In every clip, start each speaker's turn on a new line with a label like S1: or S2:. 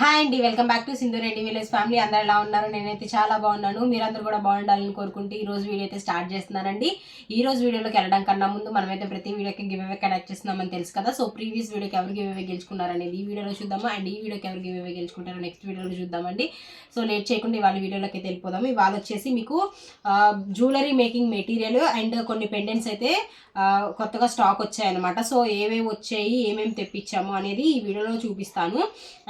S1: hi అండి welcome back to Sindhu Reddy village family అందరు ఎలా ఉన్నారు నేనైతే చాలా బాగున్నాను మీరందరూ కూడా బాగుండాలని కోరుకుంటూ ఈ రోజు వీడియో అయితే స్టార్ట్ చేస్తున్నానండి ఈ రోజు వీడియోలోకి వెళ్ళడం కన్నా ముందు మనమైతే ప్రతి వీడియోకి గివ్ అవే కనెక్ట్ చేస్తున్నామని తెలుసు కదా సో ప్రీవియస్ వీడియోకి ఎవరు గివ్ అవే గెలుచుకున్నారనేది ఈ వీడియోలో చూద్దాము అండ్ ఈ వీడియోకి ఎవరు గివ్ అవే గెలుచుకుంటారో నెక్స్ట్ వీడియోలో చూద్దామండి సో లేట్ చేయకుండా ఇవాళ వీడియోలోకి అయితే వెళ్ళిపోదాము ఇవాళ వచ్చేసి మీకు జ్యువెలరీ మేకింగ్ మెటీరియల్ అండ్ కొన్ని పెండెంట్స్ అయితే కొత్తగా స్టాక్ వచ్చాయన్నమాట సో ఏమేమి వచ్చాయి ఏమేమి తెప్పించాము అనేది ఈ వీడియోలో చూపిస్తాను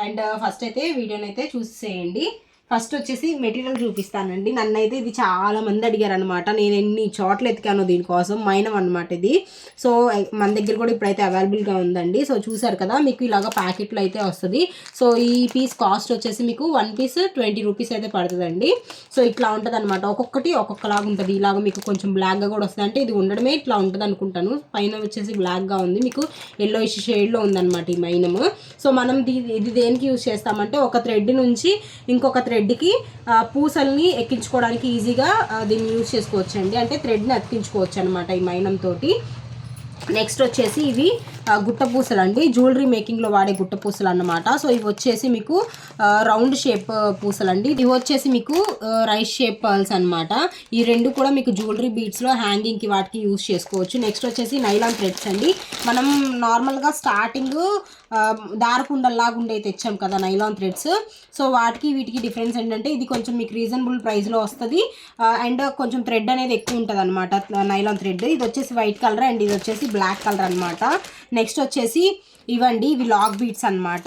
S1: అండ్ ఫస్ట్ uh, ఫస్ట్ అయితే వీడియోనైతే చూసి చూసేయండి ఫస్ట్ వచ్చేసి మెటీరియల్ చూపిస్తానండి నన్ను అయితే ఇది చాలా మంది అడిగారు అనమాట నేను ఎన్ని చోట్ల ఎత్తికాను దీనికోసం మైనం అనమాట ఇది సో మన దగ్గర కూడా ఇప్పుడైతే అవైలబుల్గా ఉందండి సో చూసారు కదా మీకు ఇలాగ ప్యాకెట్లు అయితే వస్తుంది సో ఈ పీస్ కాస్ట్ వచ్చేసి మీకు వన్ పీస్ ట్వంటీ రూపీస్ అయితే పడుతుందండి సో ఇట్లా ఉంటుంది అనమాట ఒక్కొక్కటి ఒక్కొక్కలాగా ఉంటుంది ఇలాగ మీకు కొంచెం బ్లాక్గా కూడా వస్తుంది అంటే ఇది ఉండడమే ఇట్లా ఉంటుంది అనుకుంటాను పైన వచ్చేసి బ్లాక్గా ఉంది మీకు ఎల్లో ఇష్ షేడ్లో ఉందన్నమాట ఈ మైనము సో మనం ఇది దేనికి యూజ్ చేస్తామంటే ఒక థ్రెడ్ నుంచి ఇంకొక థ్రెడ్ థ్రెడ్కి పూసల్ని ఎక్కించుకోవడానికి ఈజీగా దీన్ని యూజ్ చేసుకోవచ్చండి అంటే థ్రెడ్ని అతికించుకోవచ్చు అనమాట ఈ మైనంతో నెక్స్ట్ వచ్చేసి ఇవి గుట్టపూసలు అండి జ్యువెలరీ మేకింగ్లో వాడే గుట్టపూసలు అన్నమాట సో ఇవి వచ్చేసి మీకు రౌండ్ షేప్ పూసలు అండి ఇవి వచ్చేసి మీకు రైస్ షేప్ పర్ల్స్ అనమాట ఈ రెండు కూడా మీకు జ్యువెలరీ బీట్స్లో హ్యాంగింగ్కి వాటికి యూస్ చేసుకోవచ్చు నెక్స్ట్ వచ్చేసి నైలాన్ థ్రెడ్స్ అండి మనం నార్మల్గా స్టార్టింగ్ దారకుండల్లాగా ఉండే తెచ్చాం కదా నైలాన్ థ్రెడ్స్ సో వాటికి వీటికి డిఫరెన్స్ ఏంటంటే ఇది కొంచెం మీకు రీజనబుల్ ప్రైస్లో వస్తుంది అండ్ కొంచెం థ్రెడ్ అనేది ఎక్కువ ఉంటుంది అనమాట నైలాన్ థ్రెడ్ ఇది వచ్చేసి వైట్ కలర్ అండ్ ఇది వచ్చేసి బ్లాక్ కలర్ అనమాట నెక్స్ట్ వచ్చేసి ఇవండి ఇవి లాక్ బీట్స్ అనమాట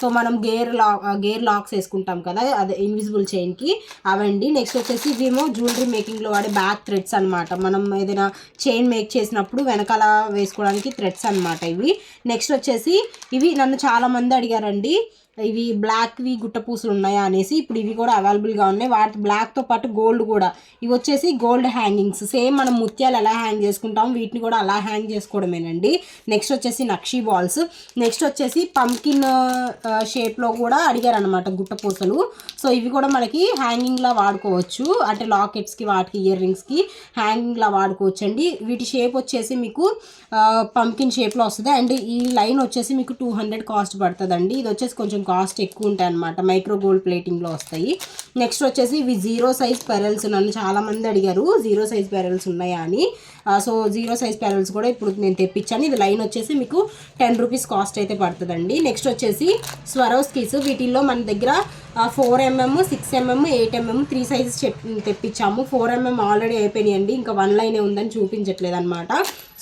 S1: సో మనం గేర్ లా గేర్ లాక్స్ వేసుకుంటాం కదా అదే ఇన్విజిబుల్ చైన్కి అవండి నెక్స్ట్ వచ్చేసి ఇవేమో జ్యువెలరీ మేకింగ్లో వాడే బ్యాక్ థ్రెడ్స్ అనమాట మనం ఏదైనా చైన్ మేక్ చేసినప్పుడు వెనకాల వేసుకోవడానికి థ్రెడ్స్ అనమాట ఇవి నెక్స్ట్ వచ్చేసి ఇవి నన్ను చాలామంది అడిగారండి ఇవి బ్లాక్వి గుట్టపూసలు ఉన్నాయా అనేసి ఇప్పుడు ఇవి కూడా అవైలబుల్గా ఉన్నాయి వాటి బ్లాక్తో పాటు గోల్డ్ కూడా ఇవి వచ్చేసి గోల్డ్ హ్యాంగింగ్స్ సేమ్ మనం ముత్యాలు ఎలా హ్యాంగ్ చేసుకుంటాం వీటిని కూడా అలా హ్యాంగ్ చేసుకోవడమేనండి నెక్స్ట్ వచ్చేసి నక్షీ బాల్స్ నెక్స్ట్ వచ్చేసి పంకిన్ షేప్లో కూడా అడిగారనమాట గుట్టపూసలు సో ఇవి కూడా మనకి హ్యాంగింగ్లా వాడుకోవచ్చు అంటే లాకెట్స్కి వాటికి ఇయర్ రింగ్స్కి హ్యాంగింగ్లా వాడుకోవచ్చు అండి వీటి షేప్ వచ్చేసి మీకు పంకిన్ షేప్లో వస్తుంది అండ్ ఈ లైన్ వచ్చేసి మీకు టూ హండ్రెడ్ కాస్ట్ పడుతుందండి ఇది వచ్చేసి కొంచెం కాస్ట్ ఎక్కువ ఉంటాయి అనమాట మైక్రో గోల్డ్ ప్లేటింగ్లో వస్తాయి నెక్స్ట్ వచ్చేసి ఇవి జీరో సైజ్ పెరల్స్ నన్ను చాలామంది అడిగారు జీరో సైజ్ పెరల్స్ ఉన్నాయా అని సో జీరో సైజ్ పెరల్స్ కూడా ఇప్పుడు నేను తెప్పించాను ఇది లైన్ వచ్చేసి మీకు టెన్ రూపీస్ కాస్ట్ అయితే పడుతుందండి నెక్స్ట్ వచ్చేసి స్వరోస్కీస్ వీటిల్లో మన దగ్గర four mm six mm eight mm three sizes తెప్పించాము ఫోర్ ఎంఎం ఆల్రెడీ అయిపోయినాయండి ఇంకా వన్ లైనే ఉందని చూపించట్లేదు అనమాట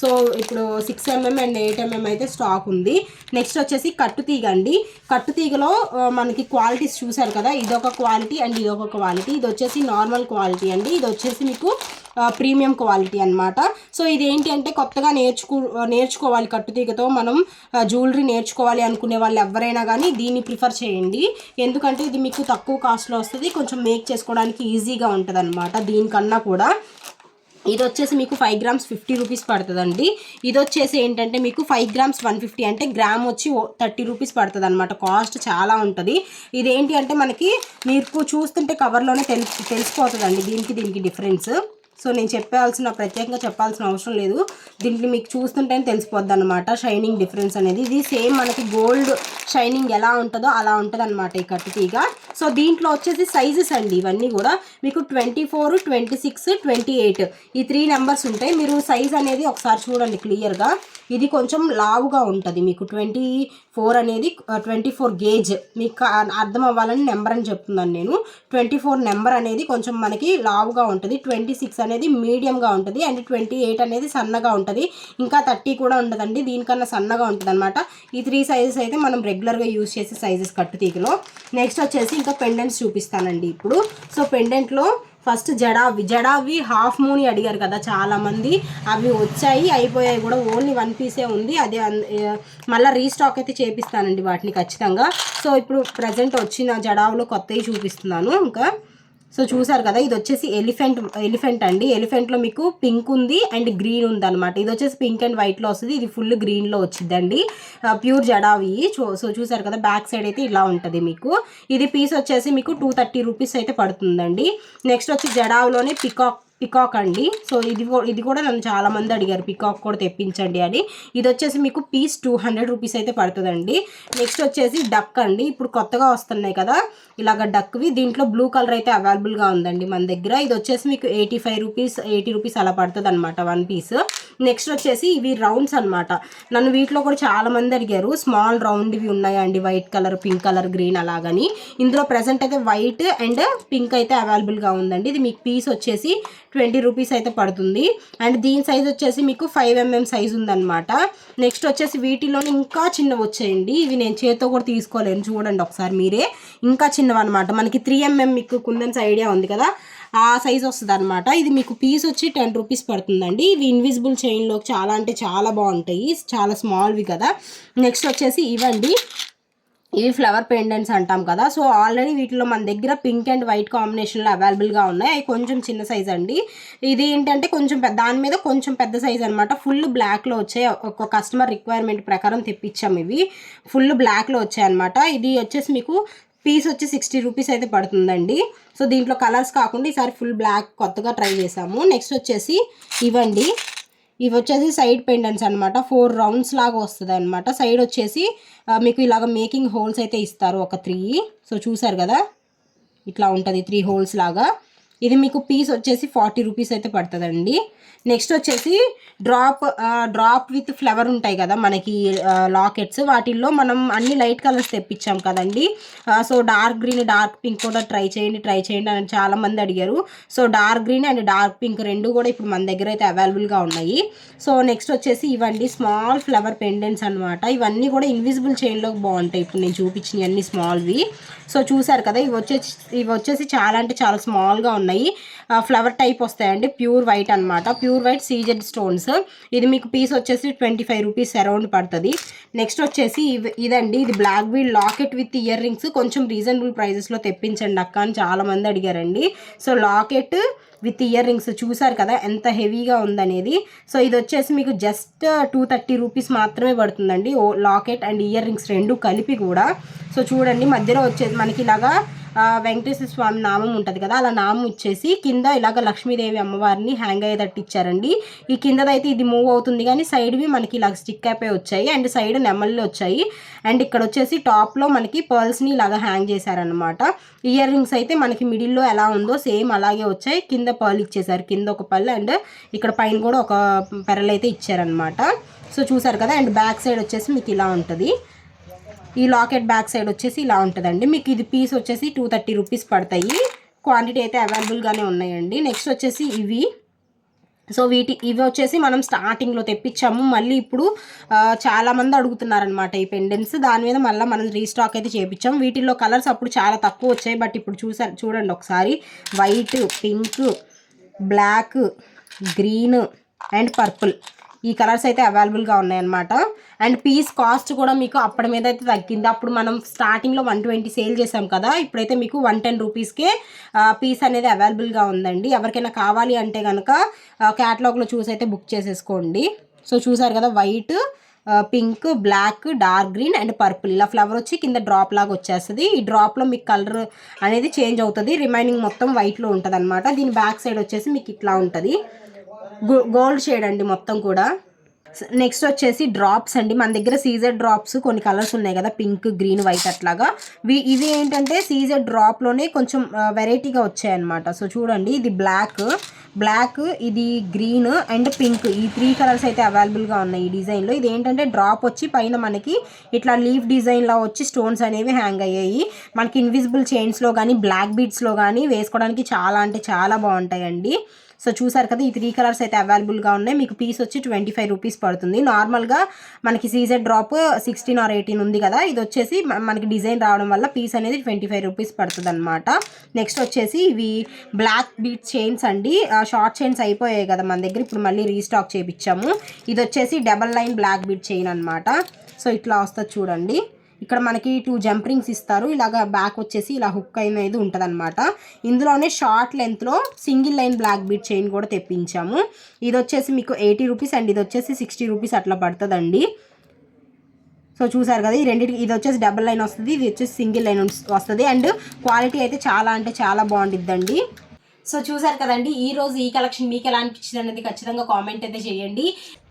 S1: సో ఇప్పుడు six mm and eight mm అయితే స్టాక్ ఉంది నెక్స్ట్ వచ్చేసి కట్టు తీగ అండి కట్టు తీగలో మనకి క్వాలిటీస్ చూసారు కదా ఇదొక క్వాలిటీ అండ్ ఇదొక క్వాలిటీ ఇది వచ్చేసి నార్మల్ క్వాలిటీ అండి ఇది వచ్చేసి మీకు ప్రీమియం క్వాలిటీ అనమాట సో ఇదేంటి అంటే కొత్తగా నేర్చుకు నేర్చుకోవాలి కట్టుతీగతో మనం జ్యువెలరీ నేర్చుకోవాలి అనుకునే వాళ్ళు ఎవరైనా కానీ దీన్ని ప్రిఫర్ చేయండి ఎందుకంటే ఇది ఇది మీకు తక్కువ కాస్ట్లో వస్తుంది కొంచెం మేక్ చేసుకోవడానికి ఈజీగా ఉంటుంది అనమాట దీనికన్నా కూడా ఇది వచ్చేసి మీకు ఫైవ్ గ్రామ్స్ ఫిఫ్టీ రూపీస్ పడుతుందండి ఇది వచ్చేసి ఏంటంటే మీకు ఫైవ్ గ్రామ్స్ వన్ ఫిఫ్టీ అంటే గ్రామ్ వచ్చి థర్టీ రూపీస్ పడుతుంది అనమాట కాస్ట్ చాలా ఉంటుంది ఇదేంటి అంటే మనకి మీకు చూస్తుంటే కవర్లోనే తెలిసి తెలిసిపోతుందండి దీనికి దీనికి డిఫరెన్స్ సో నేను చెప్పాల్సిన ప్రత్యేకంగా చెప్పాల్సిన అవసరం లేదు దీంట్లో మీకు చూస్తుంటేనే తెలిసిపోద్ది అనమాట షైనింగ్ డిఫరెన్స్ అనేది ఇది సేమ్ మనకి గోల్డ్ షైనింగ్ ఎలా ఉంటుందో అలా ఉంటుంది అనమాట ఈ కట్టుతీగ సో దీంట్లో వచ్చేసి సైజెస్ అండి ఇవన్నీ కూడా మీకు twenty four twenty six twenty eight ఈ త్రీ నెంబర్స్ ఉంటాయి మీరు సైజ్ అనేది ఒకసారి చూడండి క్లియర్గా ఇది కొంచెం లావుగా ఉంటుంది మీకు ట్వంటీ ఫోర్ అనేది ట్వంటీ ఫోర్ గేజ్ మీకు అర్థం అవ్వాలని నెంబర్ అని చెప్తున్నాను నేను ట్వంటీ ఫోర్ నెంబర్ అనేది కొంచెం మనకి లావుగా ఉంటుంది ట్వంటీ సిక్స్ అనేది మీడియంగా ఉంటుంది అండ్ ట్వంటీ ఎయిట్ అనేది సన్నగా ఉంటుంది ఇంకా థర్టీ కూడా ఉండదండి దీనికన్నా సన్నగా ఉంటుంది అనమాట ఈ త్రీ సైజెస్ అయితే మనం రెగ్యులర్గా యూస్ చేసే సైజెస్ కట్టుతీగలో నెక్స్ట్ వచ్చేసి ఇంకా పెండెంట్స్ చూపిస్తానండి ఇప్పుడు సో పెండెంట్లో ఫస్ట్ జడావి జడావి హాఫ్ మూని అడిగారు కదా చాలామంది అవి వచ్చాయి అయిపోయాయి కూడా ఓన్లీ వన్ పీసే ఉంది అదే మళ్ళీ రీస్టాక్ అయితే చేపిస్తానండి వాటిని ఖచ్చితంగా సో ఇప్పుడు ప్రజెంట్ వచ్చిన జడావులో కొత్తవి చూపిస్తున్నాను ఇంకా సో చూసారు కదా ఇది వచ్చేసి ఎలిఫెంట్ ఎలిఫెంట్ అండి ఎలిఫెంట్లో మీకు పింక్ ఉంది అండ్ గ్రీన్ ఉంది అనమాట ఇది వచ్చేసి పింక్ అండ్ వైట్లో వస్తుంది ఇది ఫుల్ గ్రీన్లో వచ్చిందండి ప్యూర్ జడావి సో చూసారు కదా బ్యాక్ సైడ్ అయితే ఇలా ఉంటుంది మీకు ఇది పీస్ వచ్చేసి మీకు టూ థర్టీ రూపీస్ అయితే పడుతుందండి నెక్స్ట్ వచ్చి జడావులోనే పికాక్ పికాక్ అండి సో ఇది ఇది కూడా నన్ను చాలామంది అడిగారు పికాక్ కూడా తెప్పించండి అని ఇది వచ్చేసి మీకు పీస్ టూ హండ్రెడ్ రూపీస్ అయితే పడుతుందండి నెక్స్ట్ వచ్చేసి డక్ అండి ఇప్పుడు కొత్తగా వస్తున్నాయి కదా ఇలాగ డక్వి దీంట్లో బ్లూ కలర్ అయితే అవైలబుల్గా ఉందండి మన దగ్గర ఇది వచ్చేసి మీకు eighty five rupees eighty rupees అలా పడుతుంది అనమాట వన్ పీస్ నెక్స్ట్ వచ్చేసి ఇవి రౌండ్స్ అనమాట నన్ను వీటిలో కూడా చాలామంది అడిగారు స్మాల్ రౌండ్ ఇవి ఉన్నాయండి white colour pink colour green అలాగని ఇందులో ప్రజెంట్ అయితే వైట్ అండ్ పింక్ అయితే అవైలబుల్గా ఉందండి ఇది మీకు పీస్ వచ్చేసి ట్వంటీ రూపీస్ అయితే పడుతుంది అండ్ దీని సైజ్ వచ్చేసి మీకు ఫైవ్ ఎంఎం సైజ్ ఉందన్నమాట నెక్స్ట్ వచ్చేసి వీటిలోనే ఇంకా చిన్నవి వచ్చాయండి ఇవి నేను చేతితో కూడా తీసుకోలేను చూడండి ఒకసారి మీరే ఇంకా చిన్నవి అనమాట మనకి త్రీ ఎంఎం మీకు కుందన్స్ ఐడియా ఉంది కదా ఆ సైజ్ వస్తుంది అనమాట ఇది మీకు పీస్ వచ్చి టెన్ రూపీస్ పడుతుందండి ఇవి ఇన్విజిబుల్ చైన్లో చాలా అంటే చాలా బాగుంటాయి చాలా స్మాల్వి కదా నెక్స్ట్ వచ్చేసి ఇవండి ఇవి ఫ్లవర్ పెండెంట్స్ అంటాం కదా సో ఆల్రెడీ వీటిలో మన దగ్గర పింక్ అండ్ వైట్ కాంబినేషన్లో అవైలబుల్గా ఉన్నాయి అవి కొంచెం చిన్న సైజ్ అండి ఇది ఏంటంటే కొంచెం పెద్ద దాని మీద కొంచెం పెద్ద సైజ్ అనమాట ఫుల్ బ్లాక్లో వచ్చాయి ఒక కస్టమర్ రిక్వైర్మెంట్ ప్రకారం తెప్పించాం ఇవి ఫుల్ బ్లాక్లో వచ్చాయి అనమాట ఇది వచ్చేసి మీకు పీస్ వచ్చి సిక్స్టీ రూపీస్ అయితే పడుతుందండి సో దీంట్లో కలర్స్ కాకుండా ఈసారి ఫుల్ బ్లాక్ కొత్తగా ట్రై చేసాము నెక్స్ట్ వచ్చేసి ఇవండి ఇవి వచ్చేసి సైడ్ పెండెంట్స్ అనమాట ఫోర్ రౌండ్స్ లాగా వస్తుంది అనమాట సైడ్ వచ్చేసి మీకు ఇలాగ మేకింగ్ హోల్స్ అయితే ఇస్తారు ఒక త్రీ సో చూసారు కదా ఇట్లా ఉంటుంది త్రీ హోల్స్ లాగా ఇది మీకు పీస్ వచ్చేసి ఫార్టీ రూపీస్ అయితే పడుతుందండి నెక్స్ట్ వచ్చేసి డ్రాప్ డ్రాప్ విత్ ఫ్లవర్ ఉంటాయి కదా మనకి లాకెట్స్ వాటిల్లో మనం అన్ని లైట్ కలర్స్ తెప్పించాం కదండి so dark green dark pink కూడా ట్రై చేయండి ట్రై చేయండి అని చాలామంది అడిగారు so dark green and dark pink రెండు కూడా ఇప్పుడు మన దగ్గర అయితే అవైలబుల్గా ఉన్నాయి సో నెక్స్ట్ వచ్చేసి ఇవన్నీ స్మాల్ ఫ్లవర్ పెండెంట్స్ అనమాట ఇవన్నీ కూడా ఇన్విజిబుల్ చైన్లో బాగుంటాయి ఇప్పుడు నేను చూపించినవి అన్ని స్మాల్వి సో చూసారు కదా ఇవి వచ్చేసి ఇవి వచ్చేసి చాలా అంటే చాలా స్మాల్గా ఉన్నాయి ఫ్లవర్ టైప్ వస్తాయండి ప్యూర్ వైట్ అనమాట ప్యూర్ వైట్ సీజెడ్ స్టోన్స్ ఇది మీకు పీస్ వచ్చేసి ట్వంటీ ఫైవ్ రూపీస్ అరౌండ్ పడుతుంది నెక్స్ట్ వచ్చేసి ఇదండి ఇది black wheel locket with earrings కొంచెం రీజనబుల్ ప్రైజెస్లో తెప్పించండి అక్క అని చాలామంది అడిగారండి so locket with earrings చూసారు కదా ఎంత హెవీగా ఉందనేది సో ఇది వచ్చేసి మీకు జస్ట్ టూ థర్టీ రూపీస్ మాత్రమే పడుతుందండి లాకెట్ అండ్ ఇయర్ రింగ్స్ రెండు కలిపి కూడా సో చూడండి మధ్యలో వచ్చేది మనకి ఇలాగా వెంకటేశ్వర స్వామి నామం ఉంటుంది కదా అలా నామం ఇచ్చేసి కింద ఇలాగ లక్ష్మీదేవి అమ్మవారిని హ్యాంగ్ అయ్యేటట్టు ఇచ్చారండి ఈ కిందదైతే ఇది మూవ్ అవుతుంది కానీ సైడ్వి మనకి ఇలా స్టిక్ అయిపోయి వచ్చాయి అండ్ సైడ్ నెమళ్ళు వచ్చాయి అండ్ ఇక్కడ వచ్చేసి టాప్లో మనకి పర్ల్స్ని ఇలాగ హ్యాంగ్ చేశారనమాట ఇయర్ రింగ్స్ అయితే మనకి మిడిల్లో ఎలా ఉందో సేమ్ అలాగే వచ్చాయి కింద పర్ల్ ఇచ్చేసారు కింద ఒక పర్ల్ అండ్ ఇక్కడ పైన కూడా ఒక పెరలు అయితే ఇచ్చారనమాట సో చూసారు కదా అండ్ బ్యాక్ సైడ్ వచ్చేసి మీకు ఇలా ఉంటుంది ఈ లాకెట్ బ్యాక్ సైడ్ వచ్చేసి ఇలా ఉంటుందండి మీకు ఇది పీస్ వచ్చేసి టూ థర్టీ రూపీస్ పడతాయి క్వాంటిటీ అయితే అవైలబుల్గానే ఉన్నాయండి నెక్స్ట్ వచ్చేసి ఇవి సో వీటి ఇవి వచ్చేసి మనం స్టార్టింగ్లో తెప్పించాము మళ్ళీ ఇప్పుడు చాలామంది అడుగుతున్నారనమాట ఈ పెండెన్స్ దాని మీద మళ్ళీ మనం రీస్టాక్ అయితే చేయించాం వీటిల్లో కలర్స్ అప్పుడు చాలా తక్కువ వచ్చాయి బట్ ఇప్పుడు చూసా చూడండి ఒకసారి white pink black green and purple ఈ కలర్స్ అయితే అవైలబుల్గా ఉన్నాయన్నమాట అండ్ పీస్ కాస్ట్ కూడా మీకు అప్పటి మీద అయితే తగ్గింది అప్పుడు మనం స్టార్టింగ్లో వన్ ట్వంటీ సేల్ చేసాం కదా ఇప్పుడైతే మీకు వన్ టెన్ రూపీస్కే పీస్ అనేది అవైలబుల్గా ఉందండి ఎవరికైనా కావాలి అంటే కనుక క్యాటలాగ్లో చూసి అయితే బుక్ చేసేసుకోండి సో చూసారు కదా white pink black dark green and purple ఇలా ఫ్లవర్ వచ్చి కింద డ్రాప్ లాగా వచ్చేస్తుంది ఈ డ్రాప్లో మీకు కలర్ అనేది చేంజ్ అవుతుంది రిమైనింగ్ మొత్తం వైట్లో ఉంటుంది అనమాట దీని బ్యాక్ సైడ్ వచ్చేసి మీకు ఇట్లా ఉంటుంది గోల్డ్ షేడ్ అండి మొత్తం కూడా నెక్స్ట్ వచ్చేసి డ్రాప్స్ అండి మన దగ్గర సీజర్ డ్రాప్స్ కొన్ని కలర్స్ ఉన్నాయి కదా పింక్ గ్రీన్ వైట్ అట్లాగా ఇవి ఏంటంటే సీజర్ డ్రాప్లోనే కొంచెం వెరైటీగా వచ్చాయన్నమాట సో చూడండి ఇది బ్లాక్ బ్లాక్ ఇది గ్రీన్ అండ్ పింక్ ఈ త్రీ కలర్స్ అయితే అవైలబుల్గా ఉన్నాయి ఈ డిజైన్లో ఇది ఏంటంటే డ్రాప్ వచ్చి పైన మనకి ఇట్లా లీఫ్ డిజైన్లో వచ్చి స్టోన్స్ అనేవి హ్యాంగ్ అయ్యాయి మనకి ఇన్విజిబుల్ చైన్స్లో కానీ బ్లాక్ బీడ్స్లో కానీ వేసుకోవడానికి చాలా అంటే చాలా బాగుంటాయండి సో చూసారు కదా ఈ త్రీ కలర్స్ అయితే అవైలబుల్గా ఉన్నాయి మీకు పీస్ వచ్చి ట్వంటీ ఫైవ్ రూపీస్ పడుతుంది నార్మల్గా మనకి CZ drop sixteen or eighteen ఉంది కదా ఇది వచ్చేసి మనకి డిజైన్ రావడం వల్ల పీస్ అనేది ట్వంటీ ఫైవ్ రూపీస్ పడుతుంది అనమాట నెక్స్ట్ వచ్చేసి ఇవి బ్లాక్ బీట్ చైన్స్ అండి షార్ట్ చైన్స్ అయిపోయాయి కదా మన దగ్గర ఇప్పుడు మళ్ళీ రీస్టాక్ చేయించాము ఇది వచ్చేసి double line black bead chain అనమాట సో ఇట్లా వస్తుంది చూడండి ఇక్కడ మనకి టూ జంప్ రింగ్స్ ఇస్తారు ఇలాగ బ్యాక్ వచ్చేసి ఇలా హుక్ అనేది ఉంటుందన్నమాట ఇందులోనే షార్ట్ లెంత్లో single line black bead chain కూడా తెప్పించాము ఇది వచ్చేసి మీకు ఎయిటీ రూపీస్ అండ్ ఇది వచ్చేసి సిక్స్టీ రూపీస్ అట్లా పడుతుందండి సో చూసారు కదా ఈ రెండింటికి ఇది వచ్చేసి డబల్ లైన్ వస్తుంది ఇది వచ్చేసి సింగిల్ లైన్ వస్తుంది అండ్ క్వాలిటీ అయితే చాలా అంటే చాలా బాగుంటుందండి సో చూసారు కదండి ఈ రోజు ఈ కలెక్షన్ మీకు ఎలా అనిపించింది అనేది ఖచ్చితంగా కామెంట్ అయితే చేయండి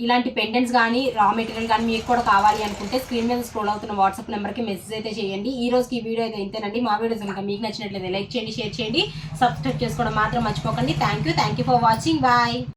S1: ఇలాంటి పెండెంట్స్ కానీ రా మెటీరియల్ కానీ మీకు కూడా కావాలి అనుకుంటే స్క్రీన్ మీద స్క్రోల్ అవుతున్న వాట్సాప్ నెంబర్కి మెసేజ్ అయితే చేయండి ఈ రోజుకి ఈ వీడియో అయితే ఇంతేనండి మా వీడియోస్ కనుక మీకు నచ్చినట్లయితే లైక్ చేయండి షేర్ చేయండి సబ్స్క్రైబ్ చేసుకోవడం మాత్రం మర్చిపోకండి thank you thank you for watching bye